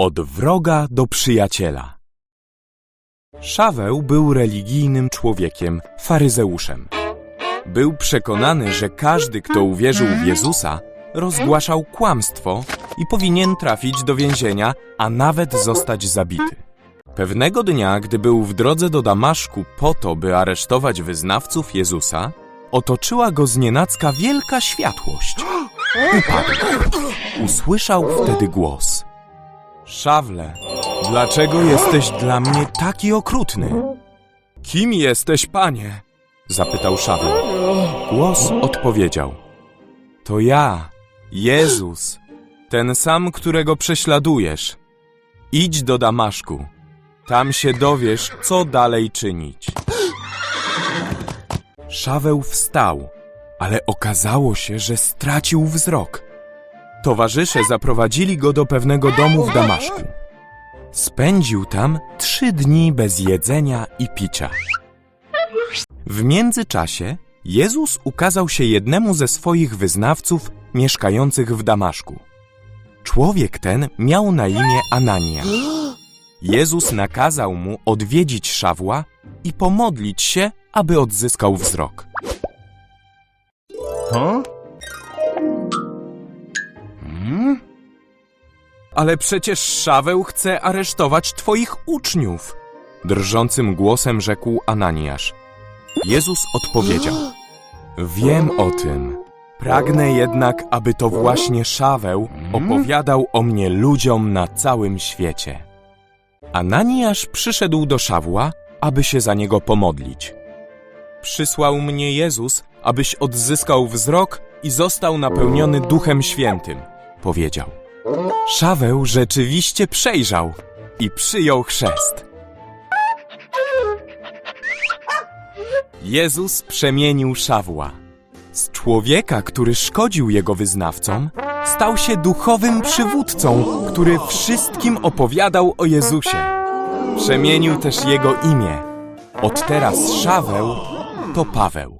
Od wroga do przyjaciela. Szaweł był religijnym człowiekiem, faryzeuszem. Był przekonany, że każdy, kto uwierzył w Jezusa, rozgłaszał kłamstwo i powinien trafić do więzienia, a nawet zostać zabity. Pewnego dnia, gdy był w drodze do Damaszku po to, by aresztować wyznawców Jezusa, otoczyła go znienacka wielka światłość. Upadł. Usłyszał wtedy głos. Szawle, dlaczego jesteś dla mnie taki okrutny? Kim jesteś, panie? Zapytał Szaweł. Głos odpowiedział. To ja, Jezus, ten sam, którego prześladujesz. Idź do Damaszku. Tam się dowiesz, co dalej czynić. Szaweł wstał, ale okazało się, że stracił wzrok. Towarzysze zaprowadzili go do pewnego domu w Damaszku. Spędził tam trzy dni bez jedzenia i picia. W międzyczasie Jezus ukazał się jednemu ze swoich wyznawców mieszkających w Damaszku. Człowiek ten miał na imię Anania. Jezus nakazał mu odwiedzić Szawła i pomodlić się, aby odzyskał wzrok. Huh? Ale przecież Szaweł chce aresztować twoich uczniów! Drżącym głosem rzekł Ananiasz. Jezus odpowiedział. Wiem o tym. Pragnę jednak, aby to właśnie Szaweł opowiadał o mnie ludziom na całym świecie. Ananiasz przyszedł do Szawła, aby się za niego pomodlić. Przysłał mnie Jezus, abyś odzyskał wzrok i został napełniony Duchem Świętym, powiedział. Szaweł rzeczywiście przejrzał i przyjął chrzest. Jezus przemienił Szawła. Z człowieka, który szkodził jego wyznawcom, stał się duchowym przywódcą, który wszystkim opowiadał o Jezusie. Przemienił też jego imię. Od teraz Szaweł to Paweł.